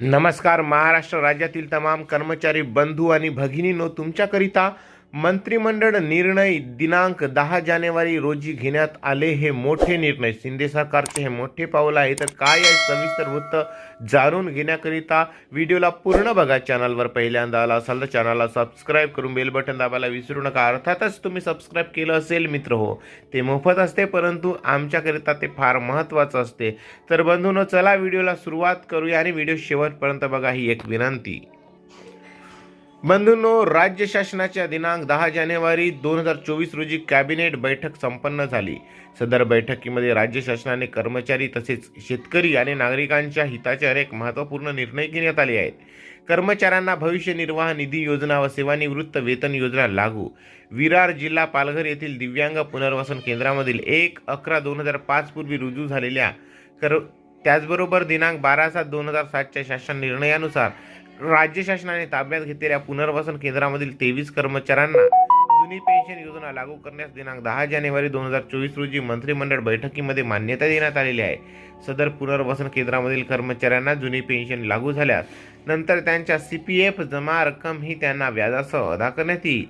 नमस्कार महाराष्ट्र राज्यातील तमाम कर्मचारी बंधू आणि भगिनींनो तुमच्याकरिता मंत्रिमंडळ निर्णय दिनांक दहा जानेवारी रोजी घेण्यात आले हे मोठे निर्णय. शिंदे सरकारचे हे मोठे पाऊल आहे. तर काय आहे? सविस्तर वृत्त जाणून घेण्याकरिता व्हिडिओला पूर्ण बघा. चॅनलवर पहिल्यांदा आला असाल तर चॅनलला सबस्क्राईब करून बेल बटन दाबायला विसरू नका. अर्थातच तुम्ही सबस्क्राईब केलं असेल मित्र हो. ते मोफत असते परंतु आमच्याकरिता ते फार महत्त्वाचं असते. तर बंधून चला व्हिडिओला सुरुवात करूया आणि व्हिडिओ शेवटपर्यंत बघा ही एक विनंती. बंधूंनो राज्य शासनाच्या दिनांक दहा जानेवारी दोन हजार चोवीस रोजी कॅबिनेट बैठक संपन्न झाली. सदर बैठकीमध्ये राज्य शासनाने कर्मचारी तसेच शेतकरी आणि नागरिकांच्या हिताचे अनेक महत्त्वपूर्ण निर्णय घेण्यात आले आहेत. कर्मचाऱ्यांना भविष्य निर्वाह निधी योजना व सेवानिवृत्त वेतन योजना लागू. विरार जिल्हा पालघर येथील दिव्यांग पुनर्वसन केंद्रामधील एक अकरा दोन हजार पाच पूर्वी रुजू झालेल्या कर त्याचबरोबर दिनांक बारा सात दोन हजार सातच्या शासन निर्णयानुसार राज्य शासनाने ताब्यात घेतलेल्या पुनर्वसन केंद्रामधील तेवीस कर्मचाऱ्यांना जुनी पेन्शन योजना लागू करण्यास दिनांक दहा जानेवारी दोन हजार चोवीस रोजी मंत्रिमंडळ बैठकीमध्ये मान्यता देण्यात आलेली आहे. सदर पुनर्वसन केंद्रामधील कर्मचाऱ्यांना जुनी पेन्शन लागू झाल्यास नंतर त्यांच्या सी पी एफ जमा रक्कम ही त्यांना व्याजासह अदा करण्यात येईल.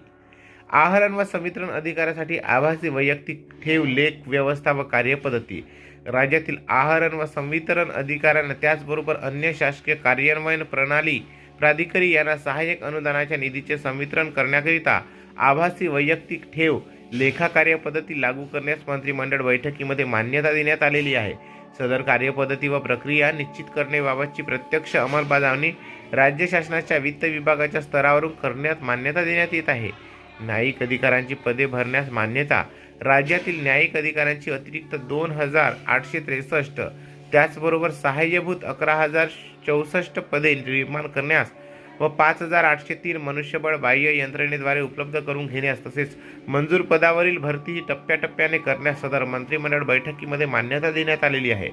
आहरण व संवितरण अधिकाऱ्यासाठी आभासी वैयक्तिक ठेव लेख व्यवस्था व कार्यपद्धती. राज्यातील आहरण व संवितरण अधिकाऱ्यांना त्याचबरोबर अन्य शासकीय कार्यान्वयन प्रणाली प्राधिकारी यांना सहाय्यक अनुदानाच्या निधीचे संवितरण करण्याकरिता आभासी वैयक्तिक ठेव लेखा कार्यपद्धती लागू करण्यास मंत्रिमंडळ बैठकीमध्ये मान्यता देण्यात आलेली आहे. सदर कार्यपद्धती व प्रक्रिया निश्चित करण्याबाबतची प्रत्यक्ष अंमलबजावणी राज्य शासनाच्या वित्त विभागाच्या स्तरावरून करण्यात मान्यता देण्यात येत आहे. न्यायिक अधिकाऱ्यांची पदे भरण्यास मान्यता राज्यातील न्यायिक अधिकाऱ्यांची अतिरिक्त दोन हजार आठशे त्रेसष्ट त्याचबरोबर सहाय्यभूत अकरा हजार चौसष्ट पदे निर्माण करण्यास व पाच हजार आठशे तीन मनुष्यबळ बाह्य यंत्रणेद्वारे उपलब्ध करून घेण्यास तसेच मंजूर पदावरील भरती ही टप्प्याटप्प्याने करण्यास सदर मंत्रिमंडळ बैठकीमध्ये मान्यता देण्यात आलेली आहे.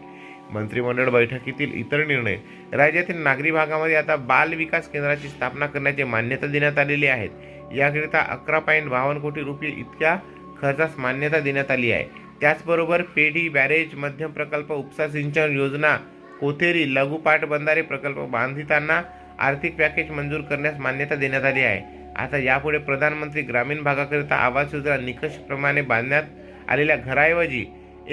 मंत्रिमंडळ बैठकीतील इतर निर्णय राज्यातील नागरी भागामध्ये आता बाल विकास केंद्राची स्थापना करण्याची मान्यता देण्यात आलेली आहेत. याकरिता अकरा पॉईंट बावन्न कोटी रुपये इतक्या खर्चास मान्यता देण्यात आली आहे. त्याचबरोबर पेढी बॅरेज मध्यम प्रकल्प उपसा सिंचन योजना कोथेरी लघु पाटबंधारे प्रकल्प बांधितांना आर्थिक पॅकेज मंजूर करण्यास मान्यता देण्यात आली आहे. आता यापुढे प्रधानमंत्री ग्रामीण भागाकरिता आवास योजना निकषप्रमाणे बांधण्यात आलेल्या घराऐवजी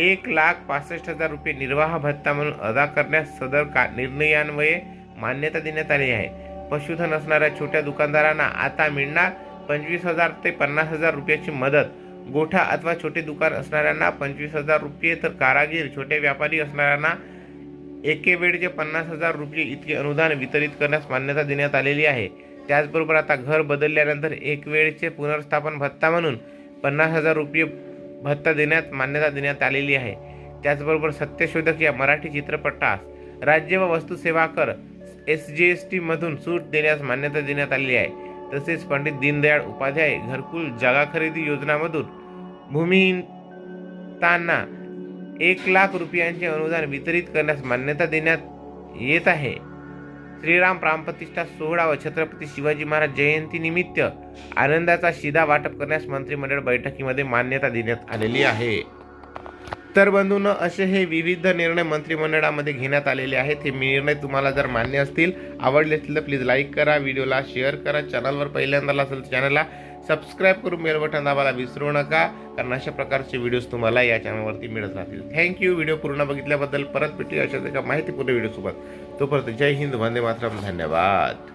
एक लाख पासष्ट हजार रुपये निर्वाह भत्ता म्हणून अदा करण्यास सदर का निर्णयान्वये मान्यता देण्यात आली आहे. पशुधन असणाऱ्या छोट्या दुकानदारांना आता मिळणार पंचवीस हजार ते पन्नास हजार रुपयाची मदत गोठा अथवा छोटे दुकान असणाऱ्यांना पंचवीस हजार रुपये तर कारागीर छोटे व्यापारी असणाऱ्यांना एके वेळचे पन्नास हजार रुपये इतके अनुदान वितरित करण्यास मान्यता देण्यात आलेली आहे. त्याचबरोबर आता घर बदलल्यानंतर एक वेळचे पुनर्स्थापन भत्ता म्हणून पन्नास हजार रुपये भत्ता देण्यात मान्यता देण्यात आलेली आहे. त्याचबरोबर सत्यशोधक या मराठी चित्रपटास राज्य व वस्तू सेवा कर एस जी एस टीमधून सूट देण्यास मान्यता देण्यात आलेली आहे. तसेच पंडित दीनदयाळ उपाध्याय घरकुल जागा खरेदी योजनामधून भूमिहीनतांना एक लाख रुपयांचे अनुदान वितरित करण्यास मान्यता देण्यात येत आहे. श्रीराम प्रामप्रतिष्ठा सोहळा व छत्रपती शिवाजी महाराज जयंतीनिमित्त आनंदाचा शिदा वाटप करण्यास मंत्रिमंडळ बैठकीमध्ये मान्यता देण्यात आलेली आहे. तर बंधून असे हे विविध निर्णय मंत्रिमंडळामध्ये घेण्यात आलेले आहेत. हे निर्णय तुम्हाला जर मान्य असतील आवडले असतील तर प्लीज लाईक करा व्हिडिओला शेअर करा. चॅनलवर पहिल्यांदा असेल तर चॅनलला सबस्क्राईब करून बेल बटन दाबायला विसरू नका कारण अशा प्रकारचे व्हिडिओज तुम्हाला या चॅनलवरती मिळत राहतील. थँक्यू व्हिडिओ पूर्ण बघितल्याबद्दल परत भेटूया अशाच एका माहितीपूर्ण व्हिडिओसोबत तोपर्यंत जय हिंद वंदे मातरम. धन्यवाद.